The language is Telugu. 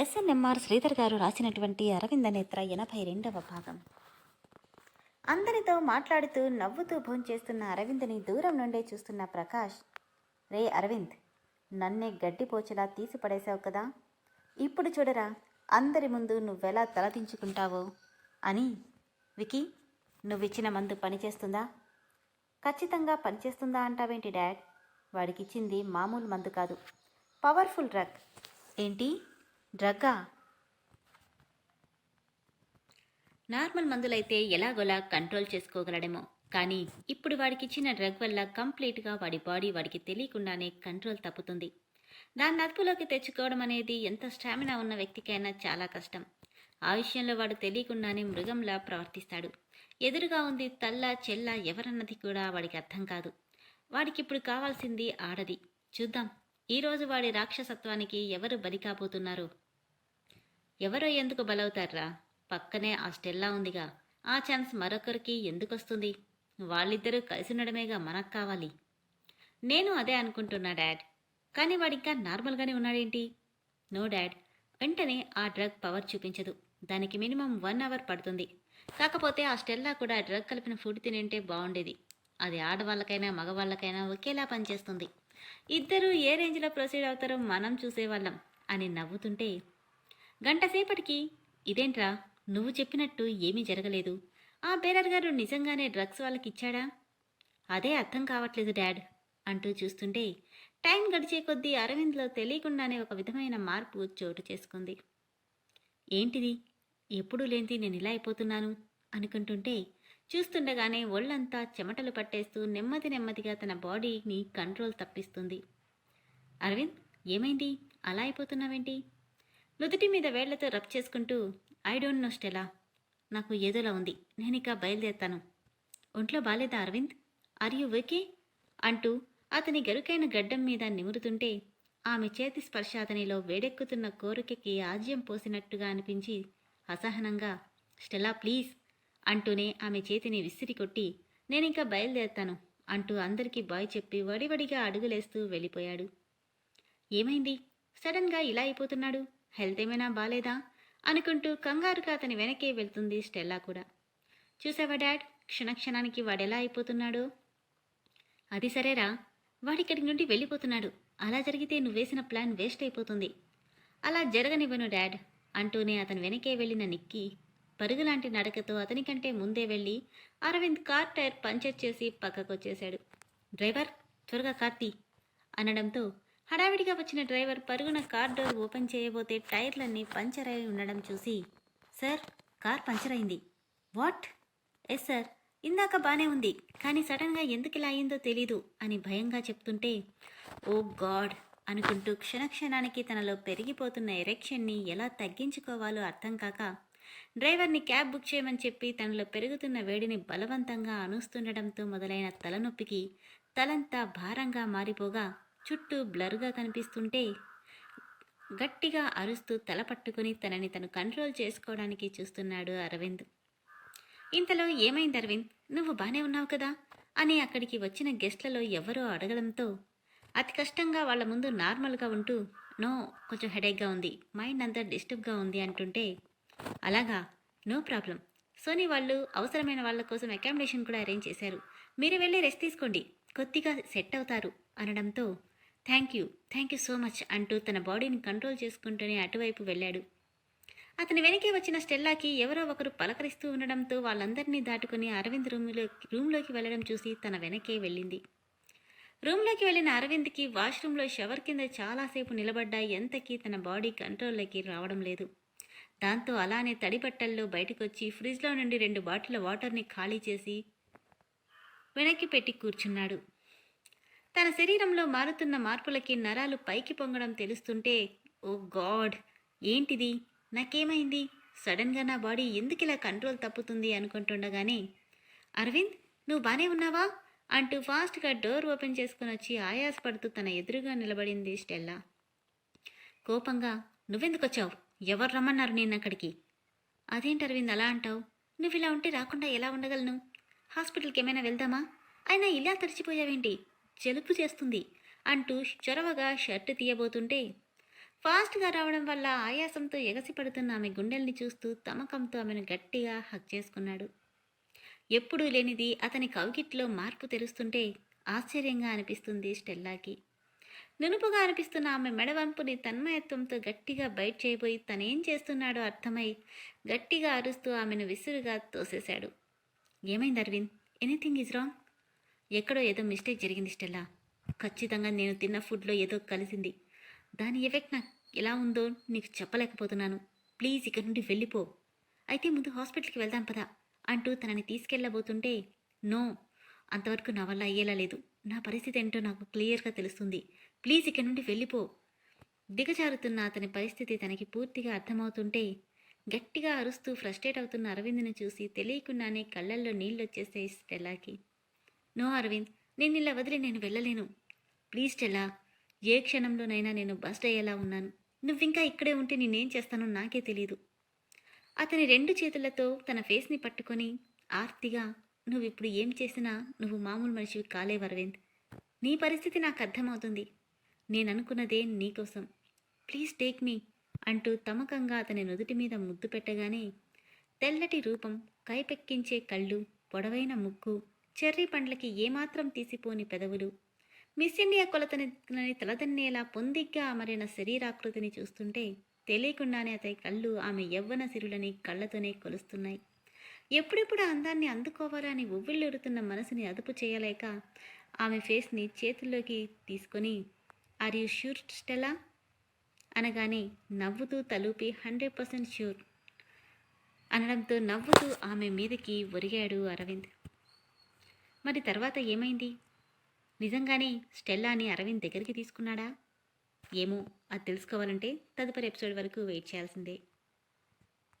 ఎస్ఎన్ఎంఆర్ శ్రీధర్ గారు రాసినటువంటి అరవింద నేత్ర ఎనభై రెండవ భాగం. అందరితో మాట్లాడుతూ నవ్వుతూ భోంచేస్తున్న అరవింద్ని దూరం నుండే చూస్తున్న ప్రకాష్ రే అరవింద్ నన్నే గడ్డిపోచేలా తీసి పడేశావు కదా. ఇప్పుడు చూడరా అందరి ముందు నువ్వెలా తలదించుకుంటావో అని. వికీ నువ్విచ్చిన మందు పనిచేస్తుందా? ఖచ్చితంగా పనిచేస్తుందా అంటావేంటి డాడ్? వాడికిచ్చింది మామూలు మందు కాదు. Powerful drug. ఏంటి? డ్రగ్గా నార్మల్ మందులైతే ఎలాగోలా కంట్రోల్ చేసుకోగలడేమో. కానీ ఇప్పుడు వాడికి ఇచ్చిన డ్రగ్ వల్ల కంప్లీట్గా వాడి బాడీ వాడికి తెలియకుండానే కంట్రోల్ తప్పుతుంది. దాన్ని అదుపులోకి తెచ్చుకోవడం అనేది ఎంత స్టామినా ఉన్న వ్యక్తికైనా చాలా కష్టం. ఆ విషయంలో వాడు తెలియకుండానే మృగంలా ప్రవర్తిస్తాడు. ఎదురుగా ఉంది తల్ల చెల్ల ఎవరన్నది కూడా వాడికి అర్థం కాదు. వాడికి ఇప్పుడు కావాల్సింది ఆడది. చూద్దాం. ఈరోజు వాడి రాక్షసత్వానికి ఎవరు బలి కాబోతున్నారు. ఎవరో ఎందుకు బలవుతారా పక్కనే ఆ స్టెల్లా ఉందిగా. ఆ ఛాన్స్ మరొకరికి ఎందుకొస్తుంది? వాళ్ళిద్దరూ కలిసి ఉండడమేగా మనకు కావాలి. నేను అదే అనుకుంటున్నా డాడ్. కానీ వాడింకా నార్మల్గానే ఉన్నాడేంటి? No dad. వెంటనే ఆ డ్రగ్ పవర్ చూపించదు. దానికి మినిమం వన్ అవర్ పడుతుంది. కాకపోతే ఆ స్టెల్లా కూడా డ్రగ్ కలిపిన ఫుడ్ తినింటే బాగుండేది. అది ఆడవాళ్ళకైనా మగవాళ్ళకైనా ఒకేలా పనిచేస్తుంది. ఇద్దరూ ఏ రేంజ్లో ప్రొసీడ్ అవుతారో మనం చూసేవాళ్ళం అని నవ్వుతుంటే గంటసేపటికి ఇదేంట్రా నువ్వు చెప్పినట్టు ఏమీ జరగలేదు. ఆ బేరర్ గారు నిజంగానే డ్రగ్స్ వాళ్ళకి ఇచ్చాడా అదే అర్థం కావట్లేదు డాడ్ అంటూ చూస్తుంటే టైం గడిచే కొద్దీ అరవింద్లో తెలియకుండానే ఒక విధమైన మార్పు చోటు చేసుకుంది. ఏంటిది? ఎప్పుడూ లేనిది నేను ఇలా అయిపోతున్నాను అనుకుంటుంటే చూస్తుండగానే ఒళ్ళంతా చెమటలు పట్టేస్తూ నెమ్మది నెమ్మదిగా తన బాడీని కంట్రోల్ తప్పిస్తుంది. అరవింద్ ఏమైంది? అలా అయిపోతున్నావేంటి? నుదుటి మీద వేళ్ళతో రబ్ చేసుకుంటూ ఐ డోంట్ నో స్టెలా నాకు ఏదోలా ఉంది నేను ఇక బయలుదేరుతాను. ఒంట్లో బాలేదా అరవింద్? Are you okay? అంటూ అతని గరుకైన గడ్డం మీద నిమురుతుంటే ఆమె చేతి స్పర్శ అతనిలో వేడెక్కుతున్న కోరికకి ఆజ్యం పోసినట్టుగా అనిపించి అసహనంగా స్టెలా ప్లీజ్ అంటూనే ఆమె చేతిని విసిరి కొట్టి నేనింకా బయలుదేరుతాను అంటూ అందరికీ బాయ్ చెప్పి వడివడిగా అడుగులేస్తూ వెళ్ళిపోయాడు. ఏమైంది? సడన్గా ఇలా అయిపోతున్నాడు? హెల్త్ ఏమైనా బాలేదా? అనుకుంటూ కంగారుగా అతని వెనకే వెళ్తుంది స్టెల్లా కూడా. చూసావా డాడ్? క్షణక్షణానికి వాడెలా అయిపోతున్నాడు? అది సరేరా. వాడిక్కడి నుండి వెళ్ళిపోతున్నాడు. అలా జరిగితే నువ్వు వేసిన ప్లాన్ వేస్ట్ అయిపోతుంది. అలా జరగనివ్వను డాడ్ అంటూనే అతని వెనకే వెళ్ళిన నిక్కి పరుగులాంటి నడకతో అతని కంటే ముందే వెళ్ళి అరవింద్ కార్ టైర్ పంచర్ చేసి పక్కకొచ్చేశాడు. డ్రైవర్ త్వరగా కార్తీ అనడంతో హడావిడిగా వచ్చిన డ్రైవర్ పరుగున కార్ డోర్ ఓపెన్ చేయబోతే టైర్లన్నీ పంచర్ అయి ఉండడం చూసి సార్ కార్ పంచర్ అయింది. వాట్? Yes sir. ఇందాక బానే ఉంది కానీ సడన్గా ఎందుకు ఇలా అయిందో తెలీదు అని భయంగా చెప్తుంటే ఓ గాడ్ అనుకుంటూ క్షణక్షణానికి తనలో పెరిగిపోతున్న ఎరెక్షన్ని ఎలా తగ్గించుకోవాలో అర్థం కాక డ్రైవర్ని క్యాబ్ బుక్ చేయమని చెప్పి తనలో పెరుగుతున్న వేడిని బలవంతంగా అనుస్తుండటంతో మొదలైన తలనొప్పికి తలంతా భారంగా మారిపోగా చుట్టూ బ్లర్గా కనిపిస్తుంటే గట్టిగా అరుస్తూ తల పట్టుకుని తనని తను కంట్రోల్ చేసుకోవడానికి చూస్తున్నాడు అరవింద్. ఇంతలో ఏమైంది అరవింద్? నువ్వు బానే ఉన్నావు కదా? అని అక్కడికి వచ్చిన గెస్ట్లలో ఎవరో అడగడంతో అతి కష్టంగా వాళ్ళ ముందు నార్మల్గా ఉంటూ నో కొంచెం హెడేక్గా ఉంది. మైండ్ అంతా డిస్టర్బ్గా ఉంది అంటుంటే అలాగా? No problem. సోనీ వాళ్ళు అవసరమైన వాళ్ళ కోసం అకామిడేషన్ కూడా అరేంజ్ చేశారు. మీరు వెళ్ళి రెస్ట్ తీసుకోండి. కొద్దిగా సెట్ అవుతారు అనడంతో thank you thank you so much అంటూ తన బాడీని కంట్రోల్ చేసుకుంటూనే అటువైపు వెళ్ళాడు. అతని వెనకే వచ్చిన స్టెల్లాకి ఎవరో ఒకరు పలకరిస్తూ ఉండడంతో వాళ్ళందరినీ దాటుకుని అరవింద్ రూమ్లో రూమ్లోకి వెళ్ళడం చూసి తన వెనకే వెళ్ళింది. రూమ్లోకి వెళ్ళిన అరవింద్కి వాష్రూమ్లో షవర్ కింద చాలాసేపు నిలబడ్డా ఎంతకీ తన బాడీ కంట్రోల్లోకి రావడం లేదు. దాంతో అలానే తడిబట్టల్లో బయటకొచ్చి ఫ్రిడ్జ్లో నుండి రెండు బాటిల్ వాటర్ని ఖాళీ చేసి వెనక్కి పెట్టి కూర్చున్నాడు. తన శరీరంలో మారుతున్న మార్పులకి నరాలు పైకి పొంగడం తెలుస్తుంటే ఓ గాడ్! ఏంటిది? నాకేమైంది? సడన్గా నా బాడీ ఎందుకు ఇలా కంట్రోల్ తప్పుతుంది? అనుకుంటుండగానే అరవింద్ నువ్వు బానే ఉన్నావా? అంటూ ఫాస్ట్గా డోర్ ఓపెన్ చేసుకుని వచ్చి ఆయాసపడుతూ తన ఎదురుగా నిలబడింది స్టెల్లా. కోపంగా నువ్వెందుకు వచ్చావు ఎవరు రమ్మన్నారు నేను అక్కడికి? అదేంటి అరవింద్ అలా అంటావు? నువ్వు ఇలా ఉంటే రాకుండా ఎలా ఉండగలను? హాస్పిటల్కి ఏమైనా వెళ్దామా? అయినా ఇలా తడిచిపోయావేంటి? జలుపు చేస్తుంది అంటూ చొరవగా షర్ట్ తీయబోతుంటే ఫాస్ట్గా రావడం వల్ల ఆయాసంతో ఎగసిపడుతున్న ఆమె గుండెల్ని చూస్తూ తమకంతో ఆమెను గట్టిగా హక్ చేసుకున్నాడు. ఎప్పుడూ లేనిది అతని కవికిట్లో మార్పు తెరుస్తుంటే ఆశ్చర్యంగా అనిపిస్తుంది స్టెల్లాకి. నునుపుగా అనిపిస్తున్న ఆమె మెడవంపుని తన్మయత్వంతో గట్టిగా బయట చేయబోయి తనేం చేస్తున్నాడో అర్థమై గట్టిగా అరుస్తూ ఆమెను విసురుగా తోసేశాడు. ఏమైంది అరవింద్? Anything is wrong? ఎక్కడో ఏదో మిస్టేక్ జరిగింది స్టెల్లా. ఖచ్చితంగా నేను తిన్న ఫుడ్లో ఏదో కలిసింది. దాని ఎఫెక్ట్ నాకు ఎలా ఉందో నీకు చెప్పలేకపోతున్నాను. ప్లీజ్ ఇక్కడి నుండి వెళ్ళిపో. అయితే ముందు హాస్పిటల్కి వెళ్దాం పదా అంటూ తనని తీసుకెళ్ళబోతుంటే నో అంతవరకు నా వల్ల అయ్యేలా లేదు. నా పరిస్థితి ఏంటో నాకు క్లియర్గా తెలుస్తుంది. ప్లీజ్ ఇక్కడి నుండి వెళ్ళిపో. దిగజారుతున్న అతని పరిస్థితి తనకి పూర్తిగా అర్థమవుతుంటే గట్టిగా అరుస్తూ ఫ్రస్ట్రేట్ అవుతున్న అరవింద్ని చూసి తెలియకుండానే కళ్ళల్లో నీళ్ళు వచ్చేసే స్టెల్లాకి. నో అరవింద్ నేను ఇలా వదిలి నేను వెళ్ళలేను. ప్లీజ్ టెల్లా ఏ క్షణంలోనైనా నేను బస్ట్ అయ్యేలా ఉన్నాను. నువ్వింకా ఇక్కడే ఉంటే నేనేం చేస్తానో నాకే తెలియదు అతని రెండు చేతులతో తన ఫేస్ని పట్టుకొని ఆర్తిగా నువ్వు ఇప్పుడు ఏం చేసినా నువ్వు మామూలు మనిషివి కాలేవు అరవింద్. నీ పరిస్థితి నాకు అర్థమవుతుంది. నేను అనుకున్నదే నీకోసం ప్లీజ్ టేక్ మీ అంటూ తమకంగా అతని నుదుటి మీద ముద్దు పెట్టగానే తెల్లటి రూపం కైపెక్కించే కళ్ళు పొడవైన ముక్కు చెర్రీ పండ్లకి ఏమాత్రం తీసిపోని పెదవులు. మిస్ ఇండియా కొలతని తలదన్నేలా పొందిగ్గా అమరిన శరీరాకృతిని చూస్తుంటే తెలియకుండానే అతని కళ్ళు ఆమె యవ్వన సిరులని కళ్ళతోనే కొలుస్తున్నాయి. ఎప్పుడెప్పుడు అందాన్ని అందుకోవాలని ఉవ్విళ్ళూరుతున్న మనసుని అదుపు చేయలేక ఆమె ఫేస్ని చేతుల్లోకి తీసుకొని ఆర్ యూ ష్యూర్ స్టెలా అనగానే నవ్వుతూ తలూపి హండ్రెడ్ పర్సెంట్ ష్యూర్ అనడంతో నవ్వుతూ ఆమె మీదకి ఒరిగాడు అరవింద్. మరి తర్వాత ఏమైంది? నిజంగానే స్టెల్లాని అరవింద్ దగ్గరికి తీసుకున్నాడా? ఏమో అది తెలుసుకోవాలంటే తదుపరి ఎపిసోడ్ వరకు వెయిట్ చేయాల్సిందే.